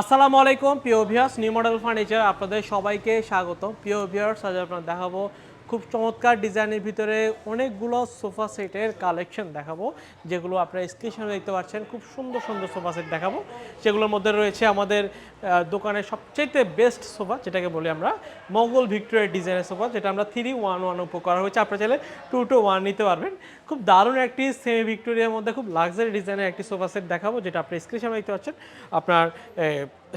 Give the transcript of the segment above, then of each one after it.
আসসালামু আলাইকুম, প্রিয় ভিউয়ার্স নিউ মডেল ফার্নিচার আপনাদের সবাইকে স্বাগত প্রিয় ভিউয়ার্স আজ আপনার দেখাবো খুব চমৎকার ডিজাইনের ভিতরে অনেকগুলো সোফা সেটের কালেকশন দেখাবো, যেগুলো আপনারা স্ক্রিনে দেখতে পাচ্ছেন, খুব সুন্দর সুন্দর সোফা সেট দেখাবো, যেগুলোর মধ্যে রয়েছে আমাদের দোকানের সবচেয়ে বেস্ট সোফা, যেটাকে বলি আমরা মঙ্গল ভিক্টোরিয়ার ডিজাইনের সোফা, যেটা আমরা থ্রি ওয়ান ওয়ান উপর করা হয়েছে। আপনারা চাইলে টু টু ওয়ান নিতে পারবেন। খুব দারুণ একটি সেমি ভিক্টোরিয়ার মধ্যে, খুব লাক্সারি ডিজাইনের একটি সোফা সেট দেখাবো, যেটা আপনি স্ক্রিনে দেখতে পাচ্ছেন। আপনার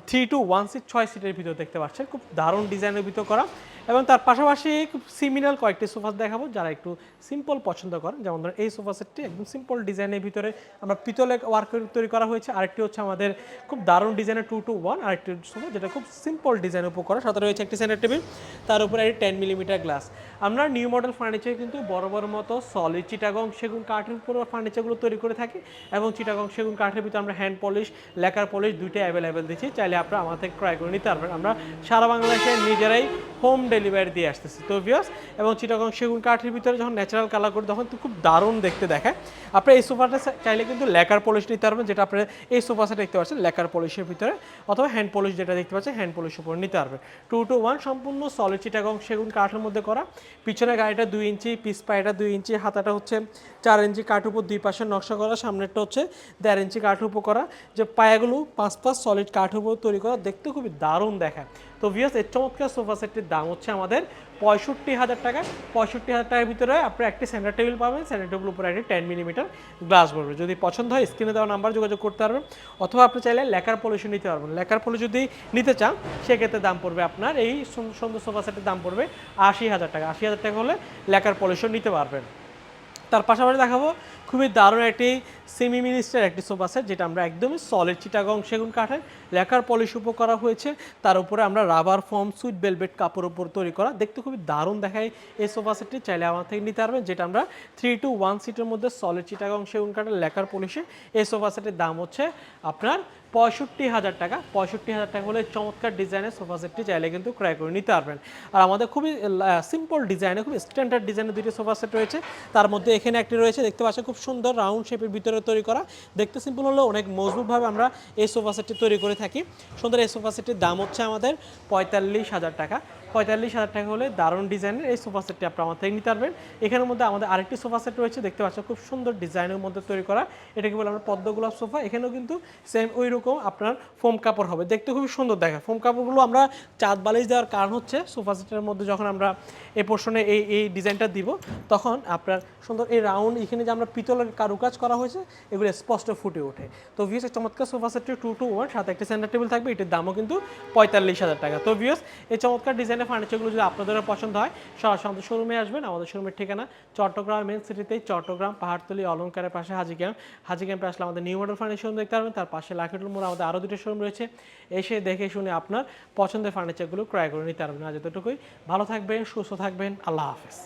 থ্রি টু ওয়ান সিট ছয় সিটের ভিতর দেখতে পাচ্ছেন। খুব দারুণ ডিজাইনের ভিতর করা। এবং তার পাশাপাশি খুব সিমিলার কয়েকটি সোফা দেখাবো, যারা একটু সিম্পল পছন্দ করেন। যেমন ধরুন এই সোফা সেটটি একদম সিম্পল ডিজাইনের ভিতরে আমরা পিতলে ওয়ার্ক তৈরি করা হয়েছে। আরেকটি হচ্ছে আমাদের খুব দারুণ ডিজাইনের টু টু ওয়ান আরেকটি সোফা যেটা খুব সিম্পল ডিজাইনের উপর করা। সাথে রয়েছে একটি সেন্টার টেবিল তার উপরে একটি টেন মিলিমিটার গ্লাস আমরা নিউ মডেল ফার্নিচার কিন্তু বড় বড় মতো সলিড চিটাগং সেগুন কাঠের উপর ফার্নিচারগুলো তৈরি করে থাকি। এবং চিটাগং সেগুন কাঠের ভিতরে আমরা হ্যান্ড পলিশ লেকার পলিশ দুইটাই অ্যাভেলেবেল দিচ্ছি। চাইলে আপনারা আমার থেকে ক্রয় করে নিতে পারবেন। আমরা সারা বাংলাদেশে নিজেরাই হোম ডেলিভারি দিয়ে আসতেছি। তো ভিউয়ার্স এবং চিটাগং সেগুন কাঠের ভিতরে যখন ন্যাচারাল কালার করি, তখন তো খুব দারুণ দেখতে দেখায়। আপনারা এই সোফাটা চাইলে কিন্তু লেকার পলিশ নিতে পারবেন, যেটা আপনার এই সোফা সেট দেখতে পাচ্ছেন, লেকার পলিশের ভিতরে, অথবা হ্যান্ড পলিশ যেটা দেখতে পাচ্ছেন হ্যান্ড পলিশ উপর নিতে পারবেন। টু টু ওয়ান সম্পূর্ণ সলিড চিটাগং সেগুন কাঠের মধ্যে করা। পিছনে গাড়িটা দুই ইঞ্চি পিস পায়েটা দুই ইঞ্চি, হাতাটা হচ্ছে চার ইঞ্চি কাঠ উপর, দুই পাশে নকশা করা, সামনেরটা হচ্ছে দেড় ইঞ্চি কাঠ উপর করা। যে পায়াগুলো পাঁচ পাঁচ সলিড কাঠ উপর তৈরি করা দেখতে খুবই দারুণ দেখায়। তো ভিয়াস এর চমৎকার সোফা সেটটির দাম হচ্ছে আমাদের পঁয়ষট্টি হাজার টাকা। পঁয়ষট্টি হাজার টাকার ভিতরে আপনি একটি সেন্টার টেবিল পাবেন। সেন্টার টেবিল উপরে একটি টেন মিলিমিটার গ্লাস পড়বে যদি পছন্দ হয় স্ক্রিনে দেওয়া নাম্বার যোগাযোগ করতে পারবেন। অথবা আপনি চাইলে লেকার পলিশন নিতে পারবেন। লেকার পলিশ যদি নিতে চান, সেক্ষেত্রে দাম পড়বে আপনার এই সুন্দর সুন্দর সোফা সেটের দাম পড়বে আশি হাজার টাকা। আশি হাজার টাকা হলে লেকার পলিশন নিতে পারবেন। তার পাশাপাশি দেখাবো খুবই দারুণ একটি সেমি মিনিস্টার একটি সোফা সেট যেটা আমরা একদমই সলিড চিটাগং সেগুন কাঠের লেখার পলিশ উপর করা হয়েছে। তার উপরে আমরা রাবার ফর্ম সুইট বেলভেট কাপড় উপর তৈরি করা। দেখতে খুবই দারুণ দেখায় এই সোফা সেটটি চাইলে আমার থেকে নিতে পারবেন, যেটা আমরা থ্রি টু ওয়ান সিটের মধ্যে সলিড চিটাগং সেগুন কাঠের লেখার পলিশে এই সোফা সেটের দাম হচ্ছে আপনার পঁয়ষট্টি হাজার টাকা। পঁয়ষট্টি হাজার টাকা হলে চমৎকার ডিজাইনের সোফা সেটটি চাইলে কিন্তু ক্রয় করে নিতে পারবেন। আর আমাদের খুবই সিম্পল ডিজাইনে খুব স্ট্যান্ডার্ড ডিজাইনের দুইটি সোফা সেট রয়েছে। তার মধ্যে এখানে একটি রয়েছে, দেখতে পাচ্ছেন, খুব সুন্দর রাউন্ড শেপের ভিতরে তৈরি করা। দেখতে সিম্পল হলেও অনেক মজবুতভাবে আমরা এই সোফা সেটটি তৈরি করে থাকি। সুন্দর এই সোফা সেটটির দাম হচ্ছে আমাদের পঁয়তাল্লিশ হাজার টাকা। পঁয়তাল্লিশ হাজার টাকা হলে দারুণ ডিজাইনের এই সোফা সেটটি আপনার আমার থেকে নিতে পারবেন। এখানের মধ্যে আমাদের আরেকটি সোফা সেট রয়েছে, দেখতে পাচ্ছেন খুব সুন্দর ডিজাইনের মধ্যে তৈরি করা। এটাকে বলে আমরা পদ্ম গোলাপ সোফা। এখানেও কিন্তু সেম ওই রকম আপনার ফোম কাপড় হবে। দেখতে খুবই সুন্দর দেখা ফোম কাপড়গুলো আমরা চাঁদ বালিশ দেওয়ার কারণ হচ্ছে সোফা সেটের মধ্যে যখন আমরা এ পোর্শনে এই এই ডিজাইনটা দিব, তখন আপনার সুন্দর এই রাউন্ড এখানে যে আমরা পিতলের কারুকাজ করা হয়েছে, এগুলো স্পষ্ট ফুটে ওঠে। তো ভিএস চমৎকার সোফা সেটটি টু টু ওয়ান সাথে একটা সেন্টার টেবিল থাকবে, এটির দামও কিন্তু পঁয়তাল্লিশ হাজার টাকা। তো ভিএস এই চমৎকার ডিজাইনের ফার্নিচারগুলো যদি আপনাদের পছন্দ হয়, সরাসরি আমাদের শোরুমে আসবেন। আমাদের শোরুমের ঠিকানা চট্টগ্রাম মেন সিটিতে চট্টগ্রাম, পাহাড়তলি, অলঙ্কারের পাশে হাজি ক্যাম্প হাজি ক্যাম্পে আসলে আমাদের নিউ মডেল ফার্নিচার শোরুম দেখতে পারবেন। তার পাশে লাখিটুল মোড় আমাদের আরও দুটো শোরুম রয়েছে। এসে দেখে শুনে আপনার পছন্দের ফার্নিচারগুলো ক্রয় করে নিতে পারবেন। আজ এতটুকুই। ভালো থাকবেন, সুস্থ থাকবেন। আল্লাহ হাফেজ।